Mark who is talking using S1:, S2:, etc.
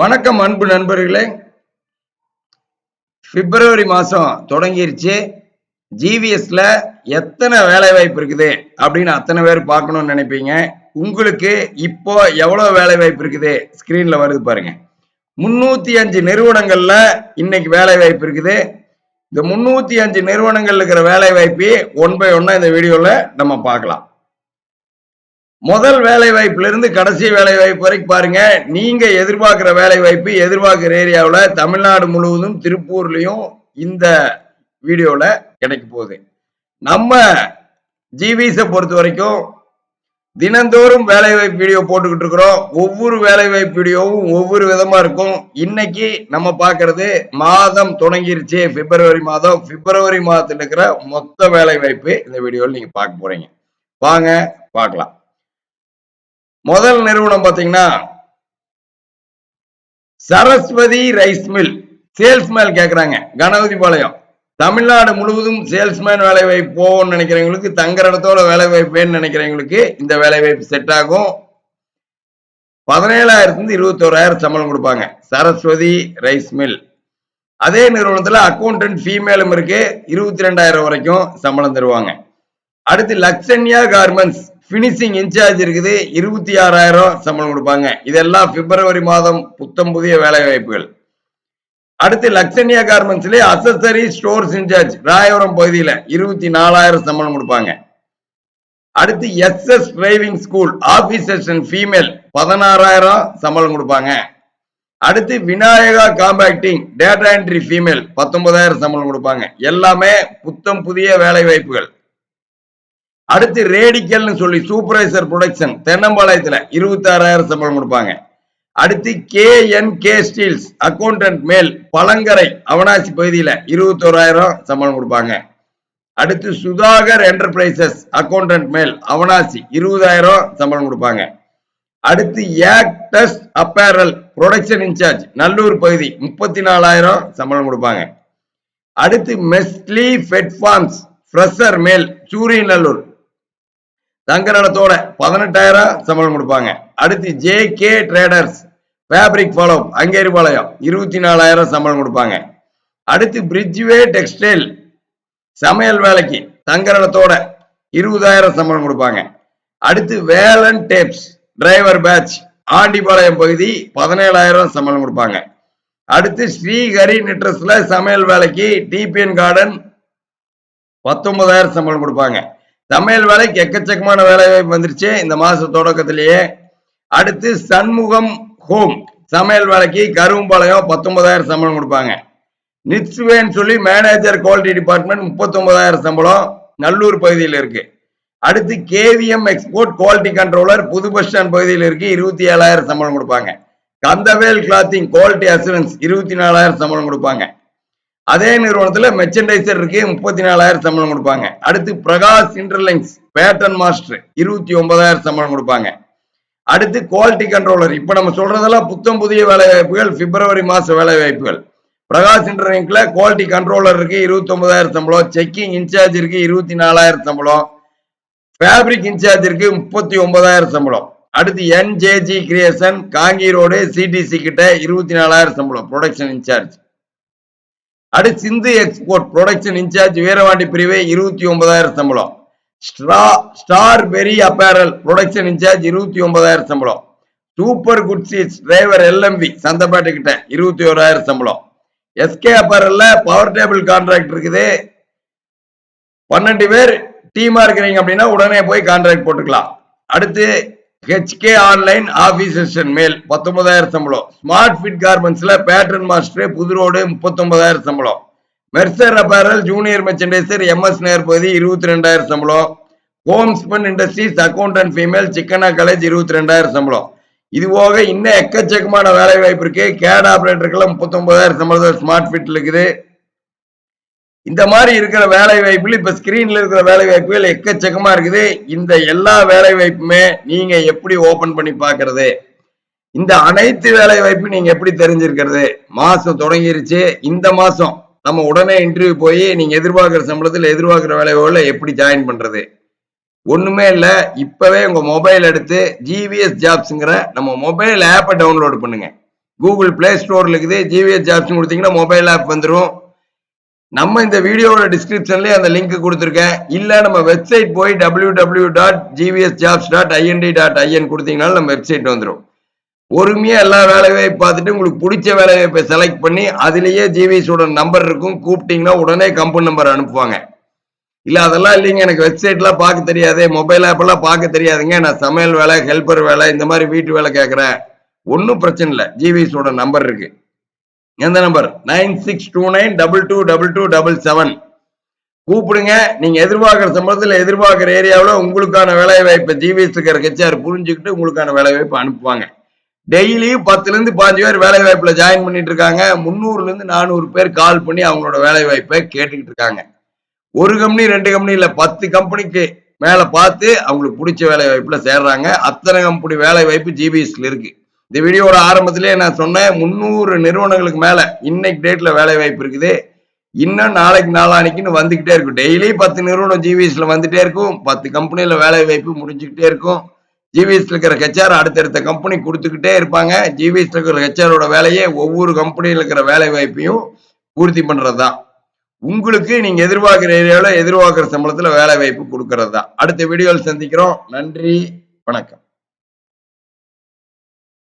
S1: வணக்கம் அன்பு நண்பர்களே. பிப்ரவரி மாசம் தொடங்கிருச்சு. ஜிவிஎஸ்ல எத்தனை வேலை வாய்ப்பு இருக்குது அப்படின்னு அத்தனை பேர் பார்க்கணும்னு நினைப்பீங்க. உங்களுக்கு இப்போ எவ்வளவு வேலை வாய்ப்பு இருக்குது ஸ்கிரீன்ல வருது பாருங்க. முன்னூத்தி அஞ்சு நிறுவனங்கள்ல இன்னைக்கு வேலை வாய்ப்பு இருக்குது. இந்த முன்னூத்தி அஞ்சு நிறுவனங்கள் இருக்கிற வேலை வாய்ப்பு ஒன் பை ஒன்னா இந்த வீடியோல நம்ம பார்க்கலாம். முதல் வேலை வாய்ப்புல இருந்து கடைசி வேலை வாய்ப்பு வரைக்கும் பாருங்க. நீங்க எதிர்பார்க்கிற வேலை வாய்ப்பு எதிர்பார்க்கிற ஏரியாவில் தமிழ்நாடு முழுவதும் திருப்பூர்லயும் இந்த வீடியோல கிடைக்க போகுது. நம்ம ஜிவிஸை பொறுத்த வரைக்கும் தினந்தோறும் வேலை வாய்ப்பு வீடியோ போட்டுக்கிட்டு இருக்கிறோம். ஒவ்வொரு வேலை வாய்ப்பு வீடியோவும் ஒவ்வொரு விதமா இருக்கும். இன்னைக்கு நம்ம பார்க்கறது மாதம் தொடங்கிருச்சு. பிப்ரவரி மாதம். பிப்ரவரி மாதத்துல இருக்கிற மொத்த வேலை வாய்ப்பு இந்த வீடியோவில் நீங்க பார்க்க போறீங்க. வாங்க பார்க்கலாம். முதல் நிறுவனம் பாத்தீங்கன்னா சரஸ்வதி ரைஸ் மில். சேல்ஸ்மேன் கேக்குறாங்க. கணபதிபாளையம் தமிழ்நாடு முழுவதும் சேல்ஸ்மேன் வேலை வாய்ப்பு போகும்னு நினைக்கிறவங்களுக்கு தங்குற இடத்தோட வேலை வாய்ப்பு வேணும்னு நினைக்கிறவங்களுக்கு இந்த வேலை வாய்ப்பு செட் ஆகும். பதினேழாயிரத்துல இருந்து இருபத்தோராயிரம் சம்பளம் கொடுப்பாங்க. Saraswathi rice mill. அதே நிறுவனத்துல அக்கௌண்டன்ட் ஃபீமேலும் இருக்கு. இருபத்தி ரெண்டாயிரம் வரைக்கும் சம்பளம் தருவாங்க. அடுத்து லக்ஷன்யா கார்மெண்ட்ஸ் ஃபினிஷிங் இன்சார்ஜ் இருக்குது. இருபத்தி ஆறாயிரம் சம்பளம் கொடுப்பாங்க. இதெல்லாம் பிப்ரவரி மாதம் புத்தம் புதிய வேலை வாய்ப்புகள். அடுத்து லக்ஷன்யா கார்மெண்ட்ஸ்ல அசசரி ஸ்டோர்ஸ் இன்சார்ஜ் ராயபுரம் பகுதியில் இருபத்தி நாலாயிரம் சம்பளம் கொடுப்பாங்க. அடுத்து S S driving school officers and female பதினாறாயிரம் சம்பளம் கொடுப்பாங்க. அடுத்து Vinayaka compacting data entry female பத்தொன்பதாயிரம் சம்பளம் கொடுப்பாங்க. எல்லாமே புத்தம் புதிய வேலை வாய்ப்புகள். அடுத்து ரேடிக்கல்னு சொல்லி சூப்பர்வைசர் ப்ரொடக்ஷன் தென்னம்பாளையத்துல இருபத்தி ஆறாயிரம் சம்பளம் கொடுப்பாங்க. அடுத்து K N K steels accountant male Palangarai Avinashi பகுதியில இருபத்தோராயிரம் சம்பளம் கொடுப்பாங்க. அடுத்து சுதாகர் என்டர்பிரைசஸ் அக்கௌண்டன்ட் மேல் அவனாசி இருபதாயிரம் சம்பளம் கொடுப்பாங்க. அடுத்து ஏக்டஸ் அப்பேரல் ப்ரொடக்ஷன் இன்சார்ஜ் நல்லூர் பகுதி முப்பத்தி நாலாயிரம் சம்பளம் கொடுப்பாங்க. அடுத்து மெஸ்லி ஃபெட் ஃபார்ம்ஸ் ஃப்ரெஷர் மேல் சூரியநல்லூர் தங்கரடத்தோட பதினெட்டாயிரம் சம்பளம் கொடுப்பாங்க. அடுத்து J K traders fabric follow Angeripalayam இருபத்தி நாலாயிரம் சம்பளம் கொடுப்பாங்க. அடுத்து பிரிட்ஜ்வே டெக்ஸ்டைல் சமையல் வேலைக்கு தங்கரடத்தோட இருபதாயிரம் சம்பளம் கொடுப்பாங்க. அடுத்து Velan tapes driver batch Andipalayam பகுதி பதினேழாயிரம் சம்பளம் கொடுப்பாங்க. அடுத்து ஸ்ரீஹரி நிட்ரஸ்ல சமையல் வேலைக்கு டிபிஎன் கார்டன் பத்தொன்பதாயிரம் சம்பளம் கொடுப்பாங்க. சமையல் வேலைக்கு எக்கச்சக்கமான வேலை வாய்ப்பு வந்துருச்சு. இந்த மாச தொடக்கத்திலேயே அடுத்து சண்முகம் ஹோம். சமையல் வேலைக்கு கரும்பாளையம் பத்தொன்பதாயிரம் சம்பளம் கொடுப்பாங்க. நிட்ஸ்வேன்னு சொல்லி மேனேஜர் குவாலிட்டி டிபார்ட்மெண்ட் முப்பத்தொன்பதாயிரம் சம்பளம் நல்லூர் பகுதியில் இருக்கு. அடுத்து கேவிஎம் எக்ஸ்போர்ட் குவாலிட்டி கண்ட்ரோலர் புது பஸ் ஸ்டாண்ட் பகுதியில் இருக்கு. இருபத்தி ஏழாயிரம் சம்பளம் கொடுப்பாங்க. கந்தவேல் கிளாத்திங் குவாலிட்டி அசூரன்ஸ் இருபத்தி நாலாயிரம் சம்பளம் கொடுப்பாங்க. அதே நிறுவனத்துல மெர்ச்சன்டைசர் இருக்கு முப்பத்தி நாலாயிரம் சம்பளம் கொடுப்பாங்க. அடுத்து பிரகாஷ் இன்டர்லிங்ஸ் பேட்டன் மாஸ்டர் இருபத்தி ஒன்பதாயிரம் சம்பளம் கொடுப்பாங்க. அடுத்து குவாலிட்டி கண்ட்ரோலர் இப்ப நம்ம சொல்றதெல்லாம் புத்தம் புதிய வேலை வாய்ப்புகள் பிப்ரவரி மாச வேலை வாய்ப்புகள். பிரகாஷ் இன்டர்லிங்க்ல குவாலிட்டி கண்ட்ரோலர் இருக்கு இருபத்தி ஒன்பதாயிரம் சம்பளம் செக்கிங் இன்சார்ஜ் இருக்கு இருபத்தி நாலாயிரம் சம்பளம் ஃபேப்ரிக் இன்சார்ஜ் இருக்கு முப்பத்தி ஒன்பதாயிரம் சம்பளம். அடுத்து என்ஜேஜி கிரியேஷன் காங்கி ரோடு சிடிசி கிட்ட இருபத்தி நாலாயிரம் சம்பளம் ப்ரொடக்ஷன் இன்சார்ஜ் அடுத்து Sindhu export production incharge Veeravandi பிரிவு இருபத்தி ஒன்பதாயிரம் சம்பளம். ஸ்ட்ரா ஸ்டார் அப்பேரல் ப்ரொடக்ஷன் இன்சார்ஜ் இருபத்தி ஒன்பதாயிரம் சம்பளம். Super good seats driver LMP சந்தப்பாட்டு கிட்ட இருபத்தி ஓராயிரம் சம்பளம். எஸ்கே அப்பேரல்ல பவர் டேபிள் கான்ட்ராக்ட் இருக்குது. பன்னெண்டு பேர் டீமா இருக்கிறீங்க அப்படின்னா உடனே போய் கான்ட்ராக்ட் போட்டுக்கலாம். அடுத்து ஹெச்கே ஆன்லைன் ஆபீசர் மேல் பத்தொன்பதாயிரம் சம்பளம். ஸ்மார்ட் ஃபிட் கார்மெண்ட்ஸ்ல பேட்டர்ன் மாஸ்டர் புது ரோடு முப்பத்தொன்பதாயிரம் சம்பளம். Mercer apparel junior merchandiser MS நேர் பகுதி இருபத்தி ரெண்டாயிரம் சம்பளம். Homespun industries accountant female Chikkanna college இருபத்தி ரெண்டாயிரம் சம்பளம். இது போக இன்னும் எக்கச்சக்கமான வேலை வாய்ப்பு இருக்கு. கேட் ஆபரேட்டருக்கெல்லாம் முப்பத்தொன்பதாயிரம் சம்பளம் ஸ்மார்ட் ஃபிட் இருக்குது. இந்த மாதிரி இருக்கிற வேலை வாய்ப்புகள் இப்ப ஸ்கிரீன்ல இருக்கிற வேலை வாய்ப்புகள் எக்கச்சக்கமா இருக்குது. இந்த எல்லா வேலை வாய்ப்புமே நீங்க எப்படி ஓபன் பண்ணி பாக்குறது இந்த அனைத்து வேலை வாய்ப்பும் நீங்க எப்படி தெரிஞ்சிருக்கிறது? மாசம் தொடங்கிருச்சு. இந்த மாசம் நம்ம உடனே இன்டர்வியூ போய் நீங்க எதிர்பார்க்கிற சம்பளத்தில் எதிர்பார்க்கிற வேலைகளை எப்படி ஜாயின் பண்றது? ஒண்ணுமே இல்ல. இப்பவே உங்க மொபைல் எடுத்து ஜிவிஎஸ் ஜாப்ஸ்ங்கிற நம்ம மொபைல் ஆப்பை டவுன்லோட் பண்ணுங்க. கூகுள் பிளே ஸ்டோர்ல இருக்குது. ஜிவிஎஸ் ஜாப்ஸ் கொடுத்தீங்கன்னா மொபைல் ஆப் வந்துடும் நம்ம இந்த வீடியோவோட டிஸ்கிரிப்ஷன்லயே அந்த லிங்க் கொடுத்துருக்கேன். இல்ல நம்ம வெப்சைட் போய் W W dot GVS jobs dot INT dot IN கொடுத்தீங்கனாலும் நம்ம வெப்சைட் வந்துடும் பொறுமையா எல்லா வேலையை பார்த்துட்டு உங்களுக்கு பிடிச்ச வேலைவாய்ப்பை செலக்ட் பண்ணி அதுலயே ஜிவிஎஸோட நம்பர் இருக்கும். கூப்பிட்டீங்கன்னா உடனே கம்பெனி நம்பர் அனுப்புவாங்க. இல்ல அதெல்லாம் இல்லைங்க. எனக்கு வெப்சைட்லாம் பார்க்க தெரியாது. மொபைல் ஆப்பெல்லாம் பார்க்க தெரியாதுங்க. நான் சமையல் வேலை ஹெல்ப்பர் வேலை இந்த மாதிரி வீட்டு வேலை கேட்குறேன். ஒன்றும் பிரச்சனை இல்லை. ஜிவிஎஸோட நம்பர் இருக்கு. எந்த number? Nine six two nine double two double two double seven. கூப்பிடுங்க. நீங்க எதிர்பார்க்குற சம்பளத்தில் எதிர்பார்க்குற ஏரியாவில் உங்களுக்கான வேலை வாய்ப்பை ஜிவிஎஸ் இருக்கிற கட்சியார் புரிஞ்சுக்கிட்டு உங்களுக்கான வேலை வாய்ப்பு அனுப்புவாங்க. டெய்லியும் பத்துலேருந்து பாஞ்சு பேர் வேலைவாய்ப்பில் ஜாயின் பண்ணிட்டு இருக்காங்க. முந்நூறுலேருந்து நானூறு பேர் கால் பண்ணி அவங்களோட வேலை வாய்ப்பை கேட்டுக்கிட்டு இருக்காங்க. ஒரு கம்பெனி ரெண்டு கம்பெனி இல்லை பத்து கம்பெனிக்கு மேலே பார்த்து அவங்களுக்கு பிடிச்ச வேலை வாய்ப்புல சேர்றாங்க. அத்தனை கம்பெனி வேலை வாய்ப்பு ஜிபிஎஸ்ல இருக்குது இந்த வீடியோட ஆரம்பத்திலேயே நான் சொன்னேன் முந்நூறு நிறுவனங்களுக்கு மேல இன்னைக்கு டேட்ல வேலை வாய்ப்பு இருக்குது. இன்னும் நாளைக்கு நாளானிக்குன்னு வந்துகிட்டே இருக்கும். டெய்லி பத்து நிறுவனம் ஜிவிஎஸ்ல வந்துட்டே இருக்கும். பத்து கம்பெனியில வேலை வாய்ப்பு முடிஞ்சுக்கிட்டே இருக்கும். ஜிவிஎஸ்ல இருக்கிற ஹெச்ஆர் அடுத்தடுத்த கம்பெனி கொடுத்துக்கிட்டே இருப்பாங்க. ஜிவிஎஸ்ல இருக்கிற ஹெச்ஆரோட வேலையே ஒவ்வொரு கம்பெனியில் இருக்கிற வேலை வாய்ப்பையும் பூர்த்தி பண்றதுதான் உங்களுக்கு நீங்க எதிர்பார்க்கிற ஏரியாவில் எதிர்பார்க்கிற சம்பளத்துல வேலை வாய்ப்பு கொடுக்கறது தான். அடுத்த வீடியோவில் சந்திக்கிறோம். நன்றி. வணக்கம்.